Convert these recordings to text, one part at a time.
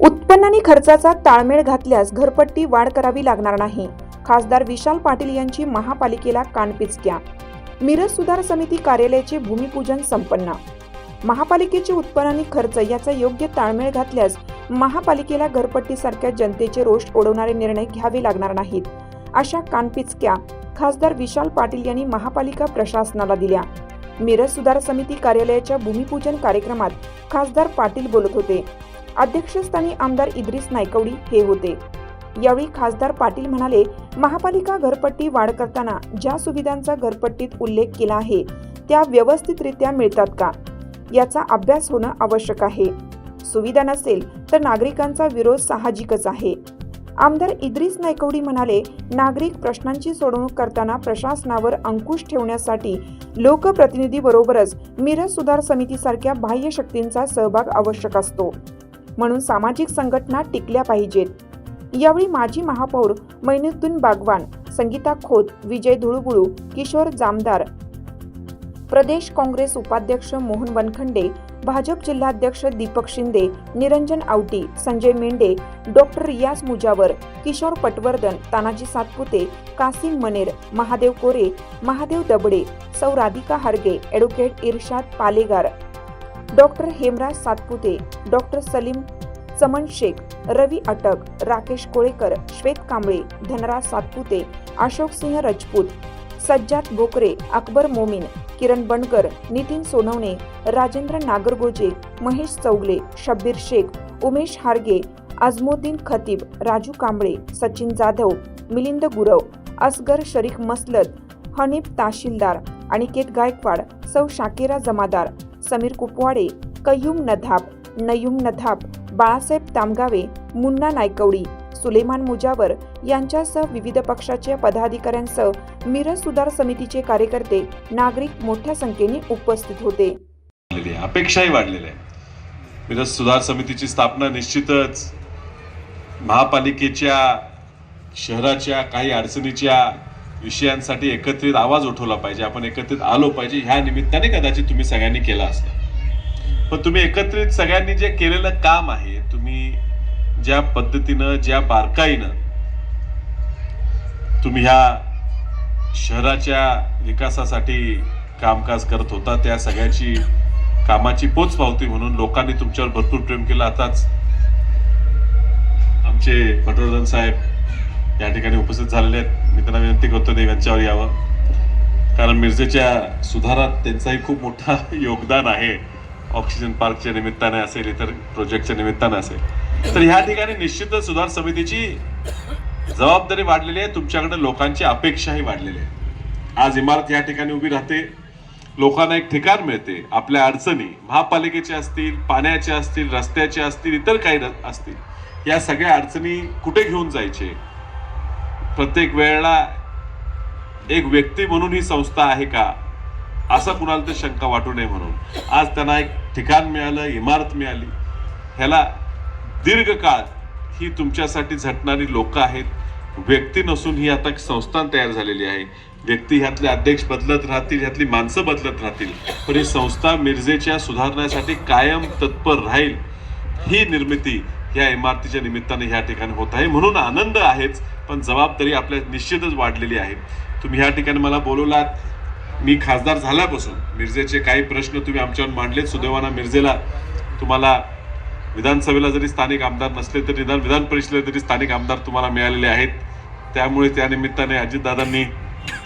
उत्पन्न आणि खर्चाचा ताळमेळ घातल्यास घरपट्टी वाढ करावी लागणार नाही. खासदार विशाल पाटील यांची महापालिकेला कानपिचक्या. मिरज सुधार समिती कार्यालयाचे भूमिपूजन संपन्न. महापालिकेचे उत्पन्न आणि खर्च याचा योग्य ताळमेळ घातल्यास महापालिकेला घरपट्टीसारख्या जनतेचे रोष ओढवणारे निर्णय घ्यावे लागणार नाहीत. अशा कानपिचक्या खासदार विशाल पाटील यांनी महापालिका प्रशासनाला दिल्या. मिरज सुधार समिती कार्यालयाच्या भूमिपूजन कार्यक्रमात खासदार पाटील बोलत होते. अध्यक्षस्थानी आमदार इद्रिस नायकवडी हे होते. यावेळी खासदार पाटील म्हणाले महापालिका घरपट्टी वाढ करताना ज्या सुविधांचा घरपट्टीत उल्लेख केला आहे त्या व्यवस्थितरित्या मिळतात का? याचा अभ्यास होणं आवश्यक आहे. सुविधा नसेल तर नागरिकांचा विरोध साहजिकच आहे. आमदार इद्रिस नायकवडी म्हणाले नागरिक प्रश्नांची सोडवणूक करताना प्रशासनावर अंकुश ठेवण्यासाठी लोकप्रतिनिधीबरोबरच मिरज सुधार समितीसारख्या बाह्य शक्तींचा सहभाग आवश्यक असतो. म्हणून सामाजिक संघटना टिकल्या पाहिजेत. यावेळी माजी महापौर मैनुद्दीन बागवान संगीता खोत विजय धुळुबुळू किशोर जामदार प्रदेश काँग्रेस उपाध्यक्ष मोहन वनखंडे भाजप जिल्हाध्यक्ष दीपक शिंदे निरंजन आवटी संजय मेंढे डॉक्टर रियाज मुजावर किशोर पटवर्धन तानाजी सातपुते कासिम मनेर महादेव कोरे महादेव दबडे सौ Radhika Harge advocate Irshad Palegar doctor Hemraj Satpute doctor Salim Chaman Shaikh Ravi Atak Rakesh Kolekar श्वेत कांबळे धनराज सातपुते अशोक सिंह राजपूत सज्जाद बोकरे अकबर मोमीन किरण बनकर नितीन सोनवणे राजेंद्र नागरगोजे महेश चौगले शब्बीर शेख उमेश हारगे अजमुद्दीन खतीब राजू कांबळे सचिन जाधव मिलिंद गुरव असगर शरीफ मसलत हनीफ ताशिलदार अनिकेत गायकवाड सौ शाकेरा जमादार समीर कुपवाडे कय्यूम नधाब नयूम नधाब बाळासाहेब तामगावे मुन्ना नायकवडी सुलेमान मुजावर यांच्यासह विविध पक्षाच्या पदाधिकाऱ्यांसह मिरज सुधार समितीचे कार्यकर्ते नागरिक मोठ्या संख्येने उपस्थित होते. अपेक्षाही वाढलेल्या आहे मिरज सुधार समितीची स्थापना निश्चितच महापालिकेच्या शहराच्या काही अडचणीच्या विषयांसाठी एकत्रित आवाज उठवला पाहिजे. आपण एकत्रित आलो पाहिजे. ह्या निमित्ताने कदाचित तुम्ही सगळ्यांनी केला असता पण तुम्ही एकत्रित सगळ्यांनी जे केलेलं काम आहे तुम्ही ज्या पद्धतीनं ज्या बारकाईनं तुम्ही ह्या शहराच्या विकासासाठी कामकाज करत होता त्या सगळ्याची कामाची पोच पावती म्हणून लोकांनी तुमच्यावर भरपूर प्रेम केलं. आताच आमचे पटवर्धन साहेब या ठिकाणी उपस्थित झालेले आहेत. मी त्यांना विनंती करतो ते यांच्यावर यावं. कारण मिरजेच्या सुधारात त्यांचाही खूप मोठा योगदान आहे. ऑक्सिजन पार्कच्या निमित्ताने असेल इतर प्रोजेक्टच्या निमित्ताने असेल. तर ह्या ठिकाणी निश्चितच सुधार समितीची जबाबदारी वाढलेली आहे तुमच्याकडे लोकांची अपेक्षाही वाढलेली आहे. आज इमारत या ठिकाणी उभी राहते लोकांना एक ठिकाण मिळते आपल्या अडचणी महापालिकेच्या असतील पाण्याच्या असतील रस्त्याच्या असतील इतर काही र- असतील या सगळ्या अडचणी कुठे घेऊन जायचे? प्रत्येक वेळेला एक व्यक्ती म्हणून ही संस्था आहे का? असं कुणाला तर शंका वाटू नये म्हणून. आज त्यांना एक ठिकाण मिळालं इमारत मिळाली. ह्याला दीर्घकाळ ही तुमच्यासाठी झटणारी लोकं आहेत. व्यक्ती नसून ही आता एक संस्थान तयार झालेली आहे. व्यक्ती ह्यातले अध्यक्ष बदलत राहतील ह्यातली माणसं बदलत राहतील. पण ही संस्था मिरजेच्या सुधारण्यासाठी कायम तत्पर राहील. ही निर्मिती या इमारतीच्या निमित्ताने ह्या ठिकाणी होत आहे. म्हणून आनंद आहेच पण जबाबदारी आपल्या निश्चितच वाढलेली आहे. तुम्ही ह्या ठिकाणी मला बोलवलात. मी खासदार झाल्यापासून मिरजेचे काही प्रश्न तुम्ही आमच्यावर मांडलेत. सुदैवाना मिरजेला तुम्हाला विधानसभेला जरी स्थानिक आमदार नसले तरी निदान विधान परिषदेला तरी स्थानिक आमदार तुम्हाला मिळालेले आहेत त्यामुळे त्या निमित्ताने अजितदादांनी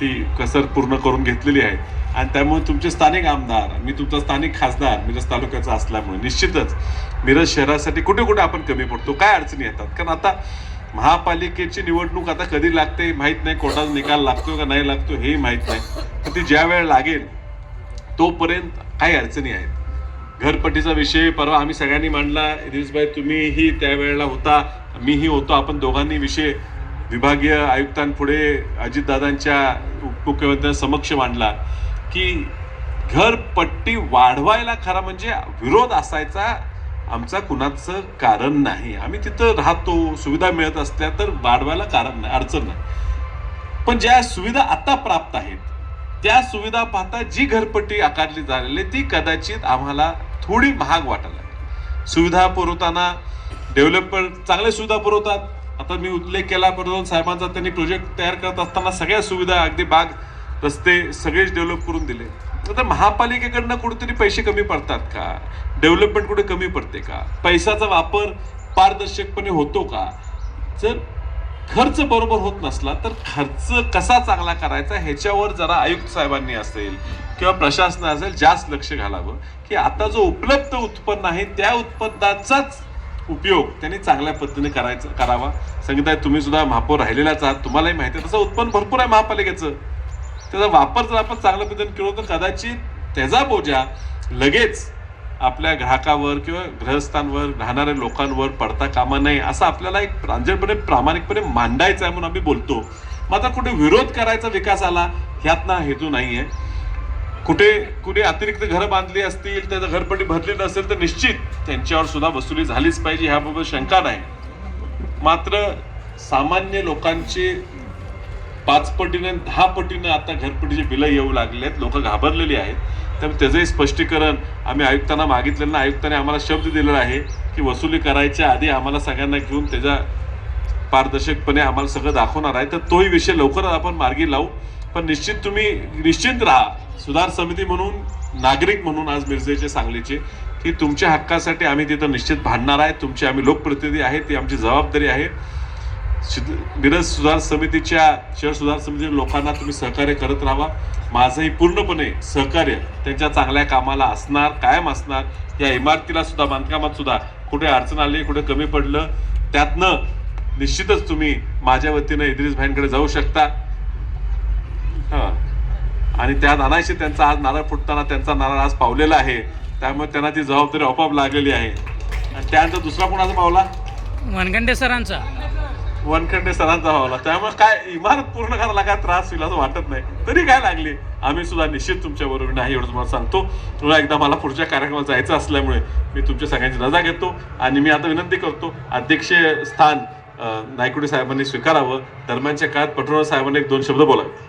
ती कसर पूर्ण करून घेतलेली आहे. आणि त्यामुळे तुमचे स्थानिक आमदार मी तुमचा स्थानिक खासदार मिरज तालुक्याचा असल्यामुळे निश्चितच मिरज शहरासाठी कुठे कुठे आपण कमी पडतो काय अडचणी येतात? कारण आता महापालिकेची निवडणूक आता कधी लागते माहीत नाही कोर्टाचा निकाल लागतो का नाही लागतो हेही माहीत नाही. पण ती ज्या वेळ लागेल तोपर्यंत काही अडचणी आहेत. घरपट्टीचा विषय परवा आम्ही सगळ्यांनी मांडला. इद्रिसभाई तुम्हीही त्यावेळेला होता. मीही होतो. आपण दोघांनी विषय विभागीय आयुक्तांपुढे अजितदादांच्या उपमुख्यमंत्र्यांसमक्ष मांडला. की घरपट्टी वाढवायला खरा म्हणजे विरोध असायचा. आमचा कुणाचं कारण नाही. आम्ही तिथं राहतो. सुविधा मिळत असल्या तर वाढवायला कारण नाही अडचण नाही. पण ज्या सुविधा आता प्राप्त आहेत त्या सुविधा पाहता जी घरपट्टी आकारली झालेली ती कदाचित आम्हाला थोडी महाग वाटायला लागली. सुविधा पुरवताना डेव्हलपर चांगल्या सुविधा पुरवतात. आता मी उल्लेख केला प्रधान साहेबांचा त्यांनी प्रोजेक्ट तयार करत असताना सगळ्या सुविधा अगदी बाग रस्ते सगळेच डेव्हलप करून दिले. तर महापालिकेकडनं कुठेतरी पैसे कमी पडतात का? डेव्हलपमेंट कुठे कमी पडते का? पैशाचा वापर पारदर्शकपणे होतो का? जर खर्च बरोबर होत नसला तर खर्च कसा चांगला करायचा? ह्याच्यावर जरा आयुक्त साहेबांनी असेल किंवा प्रशासन असेल जास्त लक्ष घालावं की आता जो उपलब्ध उत्पन्न आहे त्या उत्पन्नाचाच उपयोग त्यांनी चांगल्या पद्धतीने करायचा करावा. सांगितलं तुम्ही सुद्धा महापौर राहिलेलाच आहात. तुम्हालाही माहिती आहे तसं उत्पन्न भरपूर आहे महापालिकेचं. त्याचा वापर जर आपण चांगल्या पद्धतीने केलो तर कदाचित त्याचा बोजा लगेच आपल्या ग्राहकावर किंवा ग्रहस्थांवर राहणाऱ्या लोकांवर पडता कामा नये असं आपल्याला एक प्रांजळपणे प्रामाणिकपणे मांडायचं आहे म्हणून आम्ही बोलतो. मात्र कुठे विरोध करायचा विकास आला ह्यात ना हेतू नाहीये. कुठे कुठे अतिरिक्त घरं बांधली असतील त्याचं घरपट्टी भरली नसेल तर निश्चित त्यांच्यावर सुद्धा वसुली झालीच पाहिजे ह्याबाबत शंका नाही. मात्र सामान्य लोकांचे पाच पटीने दहा पटीने आता घरपट्टीचे बिलं येऊ लागले आहेत लोक घाबरलेली आहेत. त्यामुळे त्याचंही स्पष्टीकरण आम्ही आयुक्तांना मागितलेलं ना आयुक्तांनी आम्हाला शब्द दिलेला आहे की वसुली करायच्या आधी आम्हाला सगळ्यांना घेऊन त्याच्या पारदर्शकपणे आम्हाला सगळं दाखवणार आहे. तर तोही विषय लवकरच आपण मार्गी लावू. पण निश्चित तुम्ही निश्चित राहा. सुधार समिती म्हणून नागरिक म्हणून आज मिरजेचे सांगलीचे की तुमच्या हक्कासाठी आम्ही तिथं निश्चित भांडणार आहे तुमचे आम्ही लोकप्रतिनिधी आहेत ती आमची जबाबदारी आहे. मिरज सुधार समितीच्या शहर सुधार समितीच्या लोकांना तुम्ही सहकार्य करत राहा. माझंही पूर्णपणे सहकार्य त्यांच्या चांगल्या कामाला असणार कायम असणार. या इमारतीला सुद्धा बांधकामात सुद्धा कुठे अडचण आली कुठे कमी पडलं त्यातनं निश्चितच तुम्ही माझ्या वतीनं इद्रिस भाईंकडे जाऊ शकता. आणि त्या नानाशी त्यांचा आज नारळ फुटताना त्यांचा नारळ आज पावलेला आहे. त्यामुळे त्यांना ती जबाबदारी आपोआप लागलेली आहे. आणि त्यानंतर दुसरा कोणाचा पावला? वनगंडे सरांचा. वनखंडे सरांचा पावला. त्यामुळे काय इमारत पूर्ण करायला काय त्रास होईल असं वाटत नाही. तरी काय लागली? आम्ही सुद्धा निश्चित तुमच्या बरोबर नाही एवढं तुम्हाला सांगतो. तुला एकदा मला पुढच्या कार्यक्रमात जायचं असल्यामुळे मी तुमच्या सगळ्यांची रजा घेतो आणि मी आता विनंती करतो अध्यक्ष स्थान नायकुडे साहेबांनी स्वीकारावं. दरम्यानच्या काळात पटोळे साहेबांनी एक दोन शब्द बोलावे.